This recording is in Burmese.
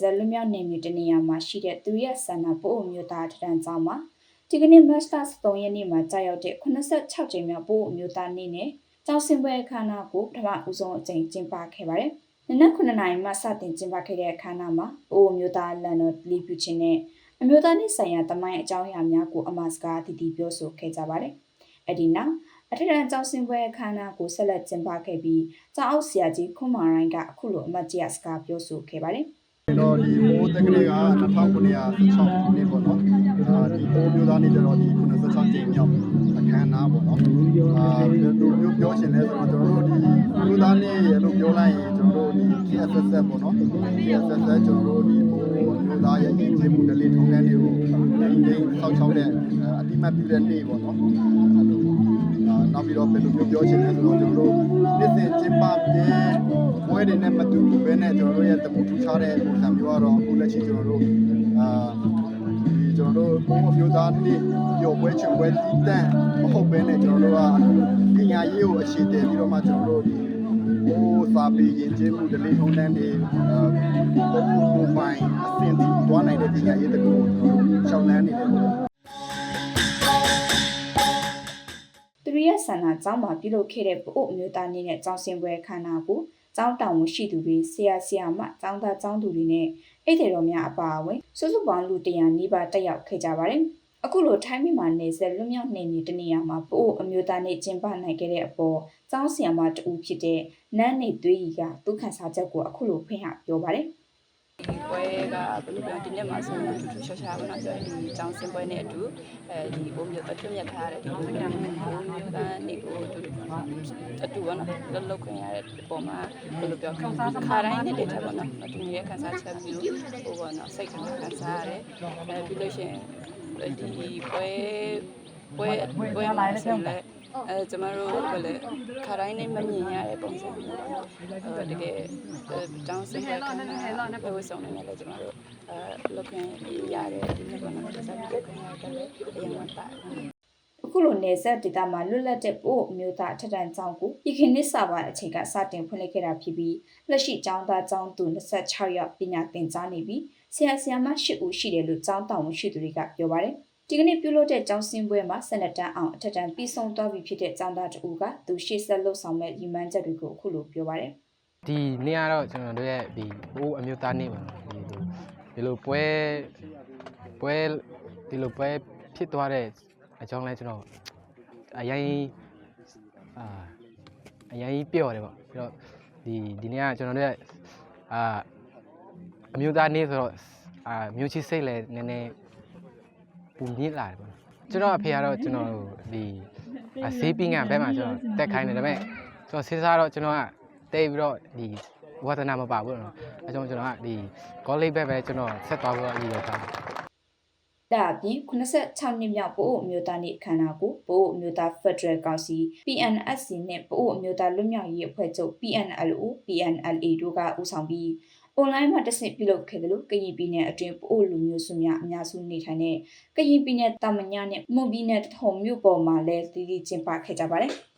ဆက်လွတ်မြောက်နေမည်တနေရာမှာရှိတဲ့သူရဲ့ဆန္ဒပို့အမျိုးသားထထန်ကျောင်းမှာဒီကနေ့မတ်လ3ရက်နေ့မှာကြာရောက်တဲ့86ကြိမ်မြောက်ပို့အမျိုးသားနေ့နဲ့ကျောင်းစင်ပွဲအခမ်းအနားကိုပထမဦးဆုံးအကြိမ်ကျင်းပခဲ့ပါတယ်။နနက်9နာရီမှစတင်ကျင်းပခဲ့တဲ့အခမ်းအနားမှာပို့အမျိုးသားလန်တော်လီပြူချင်းနဲ့အမျိုးသားနေ့ဆိုင်ရာတမိုင်းအကြောင်းအရာများကိုအမစကားတည်တည်ပြောဆိုခဲ့ကြပါတယ်။အဲ့ဒီနောက် အထက်တန်းကျောင်းစင်ပွဲအခမ်းအနားကိုဆက်လက်ကျင်းပခဲ့ပြီးကျောင်းအောက်ဆရာကြီးခွန်မာရိုင်းကအခုလိုအမတ်ကြီးစကားပြောဆိုခဲ့ပါတယ်။ကျွန်တော်ဒီမိုးတက်ကလေးက2916နှစ်ပေါ့နော်အာဒီပိုးမျိုးသားနေကြတော့ဒီ96ကြိမ်မြောက်အခမ်းအနားပေါ့နော်အာဘယ်လိုမျိုးပြောရှင်လဲဆိုတော့ကျွန်တော်တို့ဒီမျိုးသားနေရလို့ပြောလိုက်ရင်ကျွန်တော်တို့ဒီ KSS ပေါ့နော် KSS ကျွန်တော်တို့ဒီပိုးမျိုးသားရဲ့အင်ဂျင်မှုဒလေးထုံးတန်းတွေကိုဒီနေ့ဆောက်ချောက်တဲ့အတိမတ်ပြုတဲ့နေ့ပေါ့နော်အဲ့လိုအာ နောက်ပြီးတော့ဘယ်လိုမျိုးပြောရှင်လဲဆိုတော့ကျွန်တော်တို့နေ့စဉ်ကျင်းပပြဲဘွဲတွေနဲ့မတူဘူးပဲနဲ့ကျွန်တော်တို့ရဲ့တမှုထူးခြားတဲ့ပုံစံမျိုးကတော့အခုလက်ရှိကျွန်တော်တို့အာဒီကျွန်တော်တို့ဘုံအမျိုးသားနေ့ပြောပွဲချင်ပွဲတည်တံ့မဟုတ်ပဲနဲ့ကျွန်တော်တို့ကပညာရေးကိုအခြေတည်ပြီးတော့မှကျွန်တော်တို့ဒီဟိုစာပေရင်ကျေးမှုဒလေးထုံးတန်းတွေအာပုံပုံပိုင်းအဆင့်ထိတွားနိုင်တဲ့ပညာရေးတကူကိုကျွန်တော် ဆန္ဒကျောင်းမှာပြုလုပ်ခဲ့တဲ့ပို့အမျိုးသားနေ့နဲ့ကျောင်းစင်ပွဲခမ်းနားကိုကျောင်းတောင်ဝန်ရှိသူတွေဆရာဆရာမကျောင်းသားကျောင်းသူတွေနဲ့အိတ်တေတော်များအပါအဝင်စုစုပေါင်းလူ100နီးပါးတက်ရောက်ခဲ့ကြပါတယ်။အခုလိုထိုင်းမြန်မာနယ်စပ်လွတ်မြောက်နေနေတနေရာမှာပို့အမျိုးသားနေ့ကျင်းပနိုင်ခဲ့တဲ့အပေါ်ကျောင်းဆရာမတူဖြစ်တဲ့နန်းနေသွေးကြီးကသူခန်းစာချက်ကိုအခုလိုဖိဟပြောပါတယ်။ဒီ ပွဲကဘယ်လိုပြောဒီနေ့မှာဆိုရင်ထူးထူးခြားခြားပါတော့ကျွန်တော်ဒီကျောင်းစင်ပွဲနဲ့အတူအဲဒီဘုံမျိုးတထွတ်မြတ်ထားတဲ့ဒီဘုံမျိုးဘုံမျိုးသားနေကိုအတူအတူပေါ့နော်လှုပ်လှုပ်ခွင့်ရတဲ့ပုံမှာဘယ်လိုပြောခါတိုင်းနဲ့တည်းချက်ပေါ့နော်သူရဲ့ခန်းစားချက်မျိုးဟိုပေါ့နော်စိတ်ခံခန်းစားရတယ်အဲပြီးလို့ရှိရင်ဒီပွဲပွဲပွဲမှာဆိုရင်လည်း အဲကျမတို့ဘယ်လဲခါတိုင်းနဲ့မမြင်ရတဲ့ပုံစံမျိုးပေါ့တကယ်ကျောင်းစင်ပွဲကလည်းဘယ်ဝဆောင်နေလဲကျမတို့အဲလောက်ခင်ရတယ်ဒီနေ့ကတော့ဆက်ပြီးလောက်ခင်ရတယ်အရင်ကတာအခုလိုနေဆက်ဒေတာမှာလွတ်လပ်တဲ့ပို့အမျိုးသားအထက်တန်းကျောင်းကိုယခင်နှစ်စပါအချိန်ကစတင်ဖွင့်လှစ်ခဲ့တာဖြစ်ပြီးလက်ရှိကျောင်းသားကျောင်းသူ26ယောက်ပညာသင်ကြားနေပြီးဆရာဆရာမ8ဦးရှိတယ်လို့ကျောင်းတောင်ဝန်ရှိသူတွေကပြောပါတယ် ဒီကနေ့ပြုလုပ်တဲ့ကျောင်းစင်းပွဲမှာဆက်လက်တန်းအောင်အထက်တန်းပြီးဆုံးသွားပြီဖြစ်တဲ့ကျောင်းသားတဦးကသူရှေ့ဆက်လှုပ်ဆောင်မဲ့ရီမန်းချက်တွေကိုအခုလိုပြောပါတယ်ဒီနေ့ကတော့ကျွန်တော်တို့ရဲ့ဒီဘိုးအမျိုးသားနေ့ပါနော်ဒီလိုဒီလိုပွဲပွဲဒီလိုပွဲဖြစ်သွားတဲ့အကြောင်းလဲကျွန်တော်အရင်အာအရင်ပြော့တယ်ပေါ့ပြီးတော့ဒီဒီနေ့ကကျွန်တော်တို့ရဲ့အာအမျိုးသားနေ့ဆိုတော့အာမျိုးချစ်စိတ်လည်းနည်းနည်း ပူညစ်လာတယ်ပေါ့နော်ကျွန်တော်အဖေကတော့ကျွန်တော်ဒီအဆေးပင်းကဘက်မှာကျွန်တော်တက်ခိုင်းတယ်ဒါပေမဲ့ကျွန်တော်စဉ်းစားတော့ကျွန်တော်ကတိတ်ပြီးတော့ဒီဝါသနာမပါဘူးနော်အဲကြောင့်ကျွန်တော်ကဒီကောလိပ်ဘက်ပဲကျွန်တော်ဆက်သွားဖို့အရေးရောက်တာ ဒါအပြင်86နှစ်မြောက်ပို့အမျိုးသားနေ့အခမ်းအနားကိုပို့အမျိုးသား Federal Council PNSC နဲ့ပို့အမျိုးသားလွတ်မြောက်ရေးအဖွဲ့ချုပ် PNLO PNLA တို့ကဦးဆောင်ပြီး online မှာတက်ဆင့်ပြုလုပ်ခဲ့တယ်လို့ကရင်ပြည်နယ်အတွင်းပို့လူမျိုးစုများအများစုနေထိုင်တဲ့ကရင်ပြည်နယ်တာမညနဲ့မွန်ပြည်နယ်ထုံမြို့ပေါ်မှာလည်းတည်တည်ကျင်းပခဲ့ကြပါတယ်။